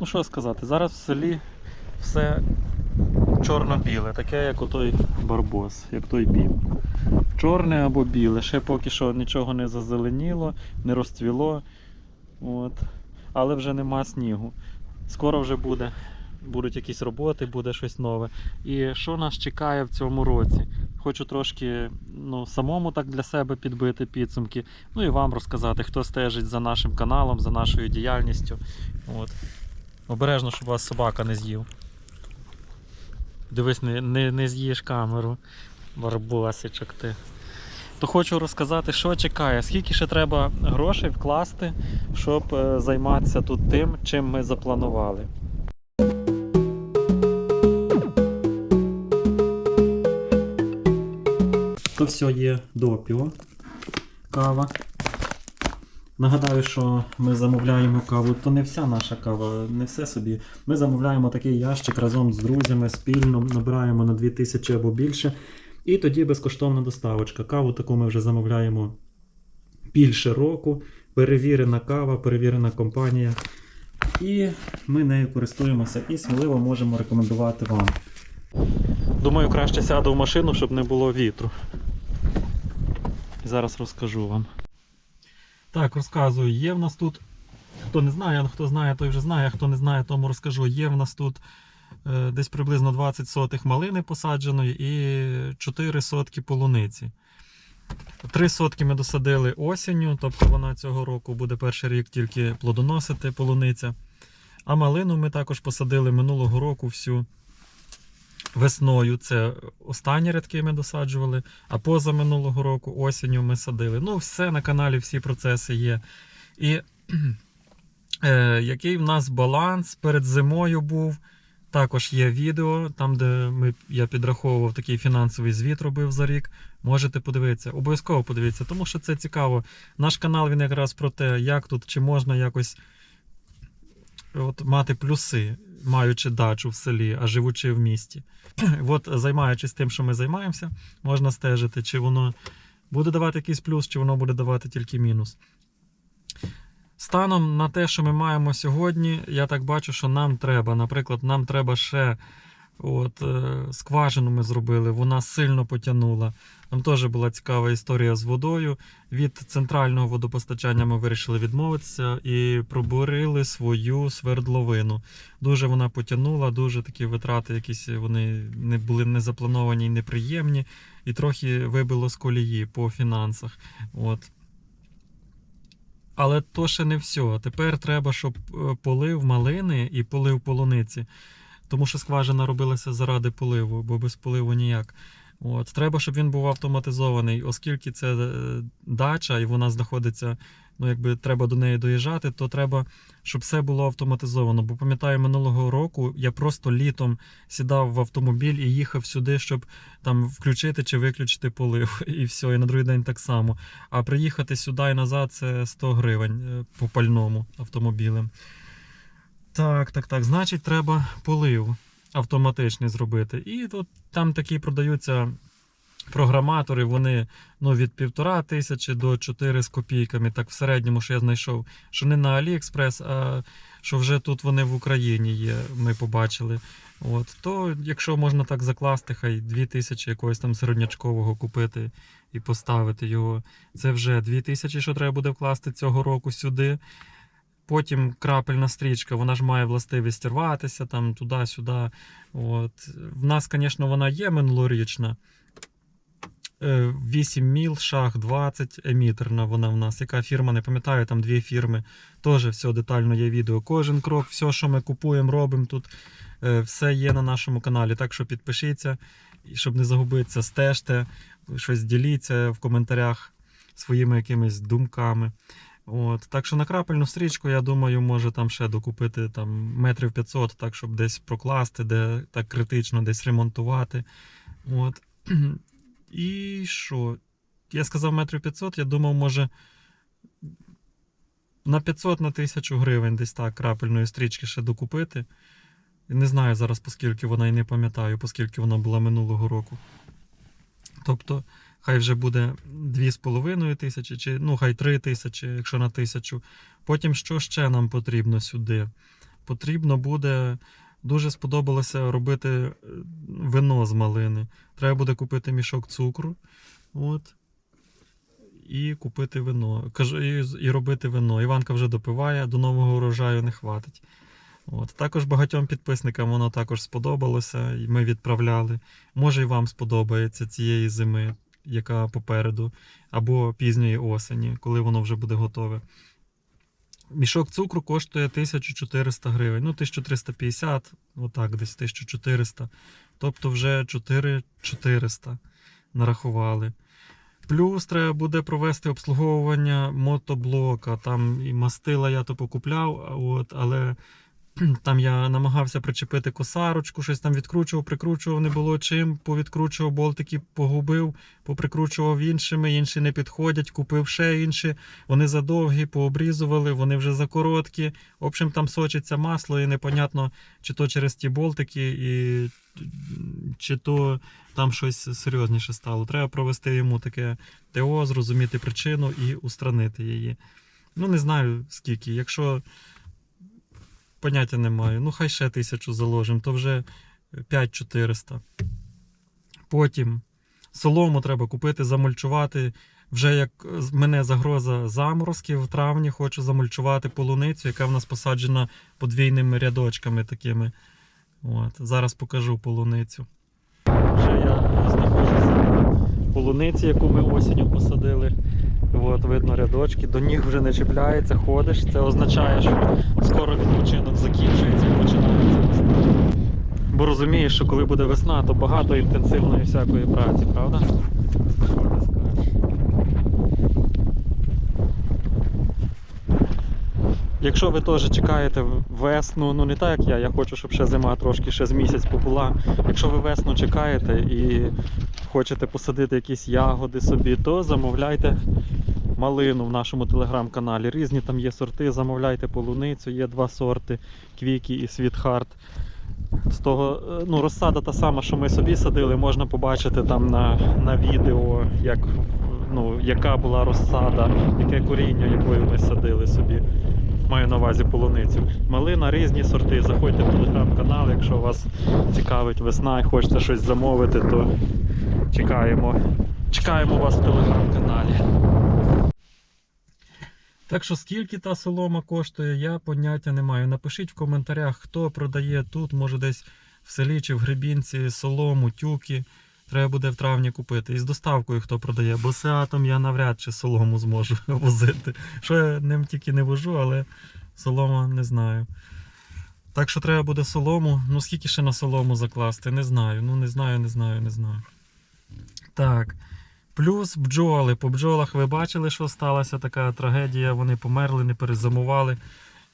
Ну що сказати, зараз в селі все чорно-біле, таке, як отой барбос, як той біб. Чорне або біле. Ще поки що нічого не зазеленіло, не розцвіло. От. Але вже нема снігу. Скоро вже буде. Будуть якісь роботи, буде щось нове. І що нас чекає в цьому році? Хочу трошки ну, самому так для себе підбити підсумки. Ну і вам розказати, хто стежить за нашим каналом, за нашою діяльністю. От. Обережно, щоб вас собака не з'їв. Дивись, не, не, не з'їш камеру. Барбосичок ти. То хочу розказати, що чекає, скільки ще треба грошей вкласти, щоб е, займатися тут тим, чим ми запланували. То все є допіо, кава. Нагадаю, що ми замовляємо каву, то не вся наша кава, не все собі. Ми замовляємо такий ящик разом з друзями, спільно набираємо на 2000 або більше. І тоді безкоштовна доставочка. Каву таку ми вже замовляємо більше року. Перевірена кава, перевірена компанія. І ми нею користуємося і сміливо можемо рекомендувати вам. Думаю, краще сяду в машину, щоб не було вітру. І зараз розкажу вам. Так, розказую, є в нас тут. Хто не знає, хто знає, той вже знає, хто не знає, тому розкажу. Є в нас тут е, десь приблизно 20 сотих малини посадженої і 4 сотки полуниці. 3 сотки ми досадили осінню, тобто вона цього року буде перший рік тільки плодоносити полуниця. А малину ми також посадили минулого року всю весною. Це останні рядки ми досаджували, а поза минулого року осінню ми садили. Ну, все на каналі, всі процеси є. І е, який в нас баланс перед зимою був. Також є відео, там, де ми, я підраховував такий фінансовий звіт робив за рік. Можете подивитися, обов'язково подивіться, тому що це цікаво. Наш канал він якраз про те, як тут чи можна якось от, мати плюси, маючи дачу в селі, а живучи в місті. От, займаючись тим, що ми займаємося, можна стежити, чи воно буде давати якийсь плюс, чи воно буде давати тільки мінус. Станом на те, що ми маємо сьогодні, я так бачу, що нам треба. Наприклад, нам треба ще от, е, скважину ми зробили, вона сильно потягнула. Там теж була цікава історія з водою. Від центрального водопостачання ми вирішили відмовитися і пробурили свою свердловину. Дуже вона потягнула, дуже такі витрати, якісь вони не були не заплановані і неприємні, і трохи вибило з колії по фінансах. От. Але то ще не все. Тепер треба, щоб е, полив малини і полив полуниці. Тому що скважина робилася заради поливу, бо без поливу ніяк. От. Треба, щоб він був автоматизований, оскільки це е, дача і вона знаходиться, ну якби треба до неї доїжджати, то треба, щоб все було автоматизовано. Бо пам'ятаю, минулого року я просто літом сідав в автомобіль і їхав сюди, щоб там включити чи виключити полив. І все, і на другий день так само. А приїхати сюди і назад це 100 гривень е, по пальному автомобілем. Так, так, так. Значить, треба полив автоматичний зробити. І тут там такі продаються програматори, вони ну, від півтора тисячі до 4 з копійками. Так в середньому, що я знайшов, що не на AliExpress, а що вже тут вони в Україні є, ми побачили. От, То, якщо можна так закласти, хай 2000 якогось там середнячкового купити і поставити його. Це вже 2000, що треба буде вкласти цього року сюди. Потім крапельна стрічка, вона ж має властивість рватися там туди-сюди. От. В нас, звісно, вона є минулорічна. Е, 8 міл, шах 20, емітерна вона в нас. Яка фірма, не пам'ятаю, там дві фірми. Теж все детально є відео. Кожен крок, все, що ми купуємо, робимо тут, е, все є на нашому каналі. Так що підпишіться, щоб не загубитися, стежте, щось діліться в коментарях своїми якимись думками. От, так що на крапельну стрічку, я думаю, може там ще докупити там метрів 500, так щоб десь прокласти, де так критично десь ремонтувати. От. І що? Я сказав метрів 500, я думав, може на 500 на 1000 гривень десь так крапельної стрічки ще докупити. Не знаю зараз, поскільки вона і не пам'ятаю, оскільки вона була минулого року. Тобто, хай вже буде 2,5 тисячі, чи ну хай 3 тисячі, якщо на тисячу. Потім що ще нам потрібно сюди? потрібно буде. Дуже сподобалося робити е, вино з малини. Треба буде купити мішок цукру. От. І купити вино. І робити вино. Іванка вже допиває, до нового урожаю не хватить. От. Також багатьом підписникам воно також сподобалося, і ми відправляли. Може і вам сподобається цієї зими, яка попереду, або пізньої осені, коли воно вже буде готове. Мішок цукру коштує 1400 гривень. Ну, 1350, отак, десь 1400. Тобто вже 4400 нарахували. Плюс треба буде провести обслуговування мотоблока. Там і мастила я то покупляв, от, але там я намагався причепити косарочку, щось там відкручував, прикручував, не було чим. Повідкручував болтики, погубив, поприкручував іншими, інші не підходять, купив ще інші. Вони задовгі, пообрізували, вони вже закороткі. В общем, там сочиться масло, і непонятно, чи то через ті болтики, і чи то там щось серйозніше стало. Треба провести йому таке ТО, зрозуміти причину і устранити її. Ну, не знаю скільки. Якщо поняття не маю, ну хай ще тисячу заложимо, то вже 5400. Потім солому треба купити, замульчувати. Вже як мене загроза заморозків в травні, хочу замульчувати полуницю, яка в нас посаджена подвійними рядочками такими. От, зараз покажу полуницю. Вже я знаходжуся на полуниці, яку ми осінню посадили. От, видно рядочки, до ніг вже не чіпляється, ходиш. Це означає, що скоро відпочинок закінчується і починається весна. Бо розумієш, що коли буде весна, то багато інтенсивної всякої праці, правда? Що ти скажеш? Якщо ви теж чекаєте весну, ну не так як я, я хочу, щоб ще зима трошки ще з місяць побула. Якщо ви весну чекаєте і хочете посадити якісь ягоди собі, то замовляйте малину в нашому телеграм-каналі. Різні там є сорти, замовляйте полуницю, є два сорти Квікі і Світхарт. З того, е, ну, розсада та сама, що ми собі садили, можна побачити там на, на відео, як, ну, яка була розсада, яке коріння, якою ми садили собі. Маю на увазі полуницю. Малина, різні сорти. Заходьте в телеграм-канал, якщо вас цікавить весна і хочете щось замовити, то чекаємо. Чекаємо вас в телеграм-каналі. Так що скільки та солома коштує, я поняття не маю. Напишіть в коментарях, хто продає тут, може десь в селі чи в Гребінці солому, тюки. Треба буде в травні купити. І з доставкою хто продає, бо сеатом я навряд чи солому зможу возити. Що я ним тільки не вожу, але солома не знаю. Так що треба буде солому. Ну скільки ще на солому закласти? Не знаю. Ну не знаю, не знаю, не знаю. Так. Плюс бджоли. По бджолах ви бачили, що сталася така трагедія. Вони померли, не перезимували.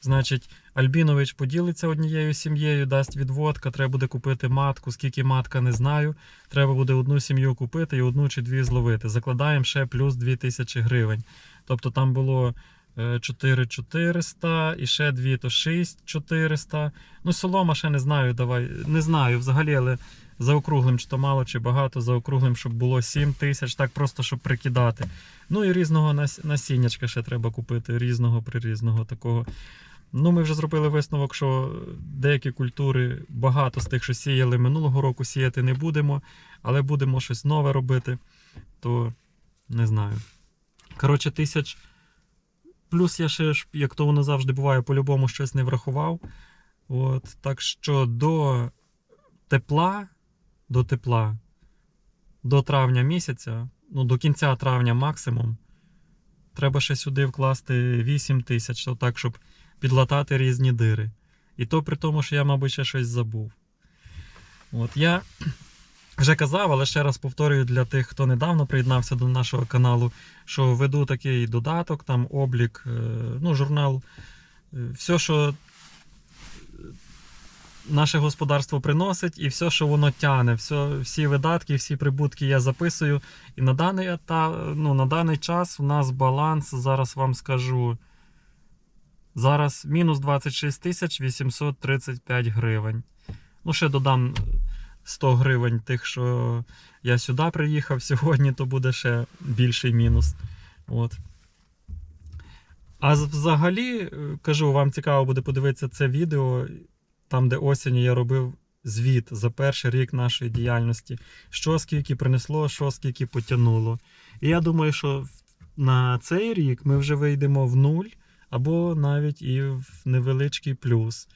Значить, Альбінович поділиться однією сім'єю, дасть відводка, треба буде купити матку. Скільки матка, не знаю. Треба буде одну сім'ю купити і одну чи дві зловити. Закладаємо ще плюс 2000 гривень. Тобто там було е, 4400 і ще дві, то 6400. Ну, солома ще не знаю, давай. Не знаю взагалі, але заокруглим, чи то мало, чи багато, заокруглим, щоб було 7 тисяч, так просто, щоб прикидати. Ну і різного нас- насіннячка ще треба купити, різного прирізного такого. Ну, ми вже зробили висновок, що деякі культури, багато з тих, що сіяли минулого року, сіяти не будемо, але будемо щось нове робити, то не знаю. Коротше, тисяч. Плюс я ще як то воно завжди буває, по-любому щось не врахував. От, так що до тепла, до тепла, до травня місяця, ну до кінця травня максимум, треба ще сюди вкласти 8 тисяч, так, щоб підлатати різні дири. І то при тому, що я, мабуть, ще щось забув. От я вже казав, але ще раз повторюю для тих, хто недавно приєднався до нашого каналу, що веду такий додаток, там облік, е, ну, журнал, е, все, що наше господарство приносить, і все, що воно тяне, все, всі видатки, всі прибутки я записую. І на даний, ета- ну, на даний час у нас баланс, зараз вам скажу. Зараз мінус 26 тисяч 835 гривень. Ну, ще додам 100 гривень тих, що я сюди приїхав сьогодні, то буде ще більший мінус. От. А взагалі, е, кажу, вам цікаво буде подивитися це відео, там, де осінь я робив звіт за перший рік нашої діяльності, що скільки принесло, що скільки потягнуло. І я думаю, що на цей рік ми вже вийдемо в нуль або навіть і в невеличкий плюс.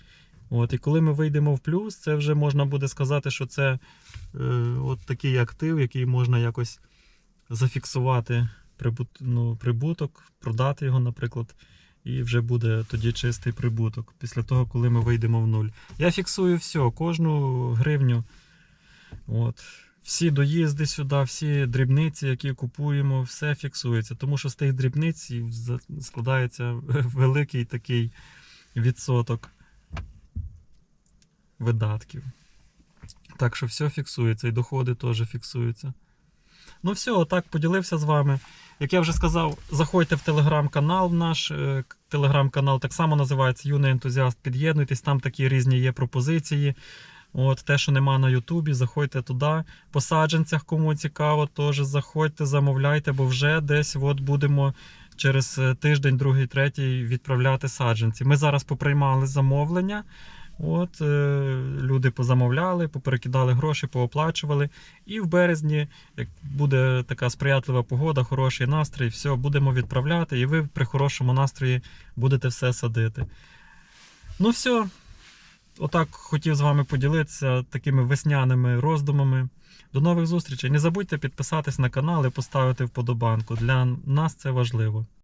От, і коли ми вийдемо в плюс, це вже можна буде сказати, що це е, от такий актив, який можна якось зафіксувати прибут, ну, прибуток, продати його, наприклад, і вже буде тоді чистий прибуток після того, коли ми вийдемо в нуль. Я фіксую все, кожну гривню. От. Всі доїзди сюди, всі дрібниці, які купуємо, все фіксується. Тому що з тих дрібниць складається великий такий відсоток видатків. Так що все фіксується, і доходи теж фіксуються. Ну, все, отак поділився з вами. Як я вже сказав, заходьте в телеграм-канал наш. е, Телеграм-канал так само називається Юний ентузіаст. Під'єднуйтесь, там такі різні є пропозиції. От те, що нема на Ютубі, заходьте туди. По саджанцях, кому цікаво, теж заходьте, замовляйте, бо вже десь от будемо через е, тиждень, другий, третій відправляти саджанці. Ми зараз поприймали замовлення. От, е, люди позамовляли, поперекидали гроші, пооплачували. І в березні, як буде така сприятлива погода, хороший настрій, все, будемо відправляти, і ви при хорошому настрої будете все садити. Ну, все. Отак хотів з вами поділитися такими весняними роздумами. До нових зустрічей. Не забудьте підписатись на канал і поставити вподобанку. Для нас це важливо.